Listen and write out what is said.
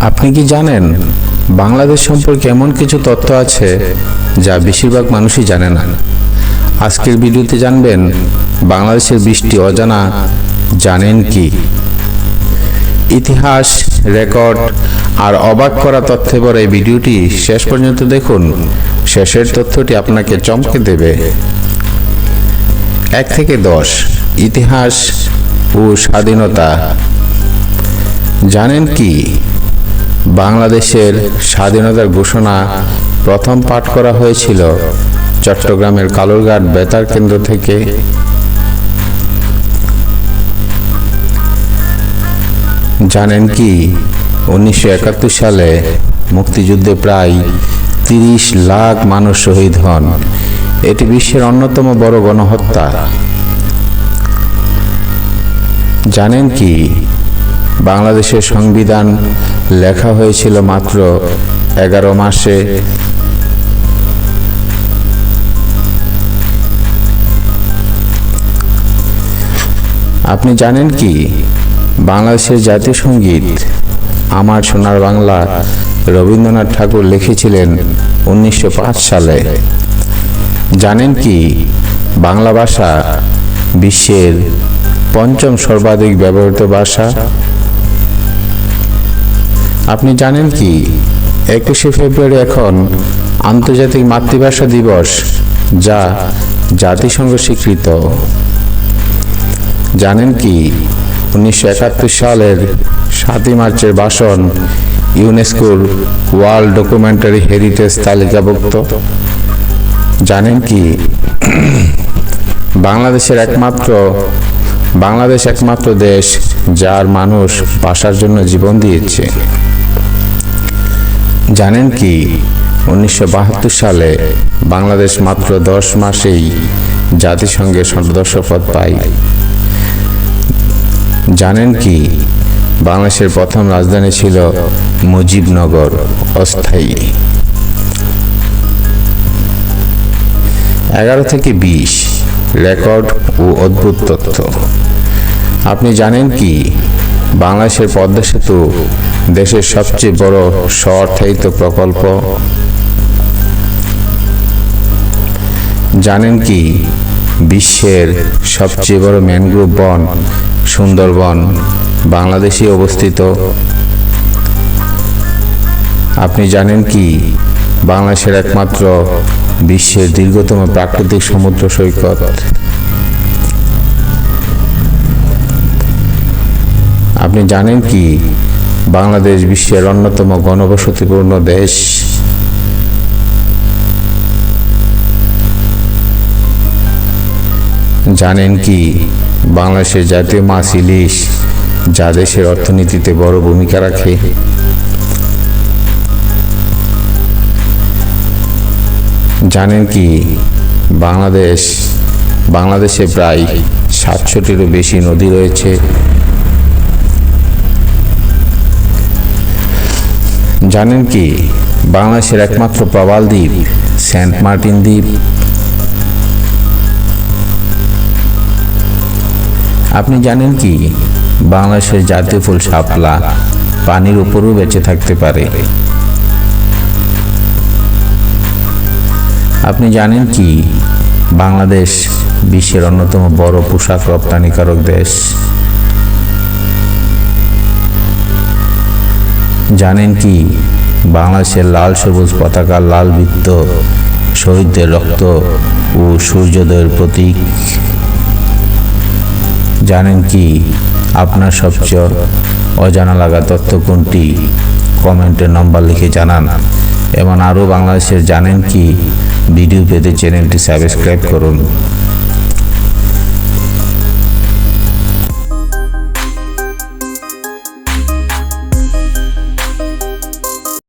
আপনি কি জানেন বাংলাদেশ সম্পর্কে এমন কিছু তথ্য আছে যা বেশিরভাগ মানুষই জানে না? আজকের ভিডিওতে জানবেন বাংলাদেশের বৃষ্টি অজানা, জানেন কি? ইতিহাস, রেকর্ড আর অবাক করা তথ্যে ভরা এই ভিডিওটি শেষ পর্যন্ত দেখুন। শেষের তথ্যটি আপনাকে চমকে দেবে। এক থেকে দশ, ইতিহাস ও স্বাধীনতা। জানেন কি? বাংলাদেশের স্বাধীনতার ঘোষণা প্রথম পাঠ করা হয়েছিল চট্টগ্রামের কালুরঘাট বেতার কেন্দ্র থেকে। জানেন কি, উনিশশো একাত্তর সালে মুক্তিযুদ্ধে প্রায় তিরিশ লাখ মানুষ শহীদ হন। এটি বিশ্বের অন্যতম বড় গণহত্যা। জানেন কি বাংলাদেশের সংবিধান লেখা হয়েছিল মাত্র এগারো মাসে। আপনি জানেন কি? বাংলাদেশের জাতীয় সংগীত, আমার সোনার বাংলা রবীন্দ্রনাথ ঠাকুর লিখেছিলেন উনিশশো পাঁচ সালে। জানেন কি? বাংলা ভাষা বিশ্বের পঞ্চম সর্বাধিক ব্যবহৃত ভাষা। আপনি জানেন কি? একুশে ফেব্রুয়ারি এখন আন্তর্জাতিক মাতৃভাষা দিবস, যা জাতিসংঘ স্বীকৃত। জানেন কি? উনিশশো একাত্তর সালের সাতই মার্চের ভাষণ ইউনেস্কোর ওয়ার্ল্ড ডকুমেন্টারি হেরিটেজ তালিকাভুক্ত। জানেন কি? বাংলাদেশের একমাত্র, বাংলাদেশ একমাত্র দেশ যার মানুষ ভাষার জন্য জীবন দিয়েছে। জানেন কি? উনিশশো বাহাত্তর সালে বাংলাদেশ মাত্র দশ মাসেই জাতিসংঘের সদস্য পদ পায়। জানেন কি? বাংলাদেশের প্রথম রাজধানী ছিল মুজিবনগর, অস্থায়ী। এগারো থেকে বিশ, রেকর্ড ও অদ্ভুত তথ্য। আপনি জানেন কি? বাংলাদেশের পদ্মা সেতু দেশের সবচেয়ে বড় স্বঅর্থায়িত প্রকল্প। জানেন কি? বিশ্বের সবচেয়ে বড় ম্যানগ্রোভ বন সুন্দরবন, বাংলাদেশে অবস্থিত। আপনি জানেন কি? বাংলাদেশের একমাত্র বিশ্বের দীর্ঘতম প্রাকৃতিক সমুদ্র সৈকত। আপনি জানেন কি? বাংলাদেশ বিশ্বের অন্যতম গণবসতিপূর্ণ দেশ। জানেন কি, বাংলাদেশের জাতীয় মাছ ইলিশ যা দেশের অর্থনীতিতে বড় ভূমিকা রাখে। জানেন কি, বাংলাদেশ, বাংলাদেশে প্রায় সাতশোটিরও বেশি নদী রয়েছে। জানেন কি? বাংলাদেশের একমাত্র প্রবাল দ্বীপ, সেন্ট মার্টিন দ্বীপ। আপনি জানেন কি? বাংলাদেশের জাতীয় ফুল শাপলা পানির উপরও বেঁচে থাকতে পারে। আপনি জানেন কি? বাংলাদেশ বিশ্বের অন্যতম বড় পোশাক রপ্তানিকারক দেশ। জানেন কি? বাংলাদেশের লাল সবুজ পতাকার লাল বৃত্ত, শহীদদের রক্ত ও সূর্যোদয়ের প্রতীক। জানেন কি? আপনার সবচেয়ে অজানা লাগা তথ্য কোনটি? কমেন্টে নম্বর লিখে জানান। এবং আরও বাংলাদেশের জানেন কি? ভিডিও পেতে চ্যানেলটি সাবস্ক্রাইব করুন।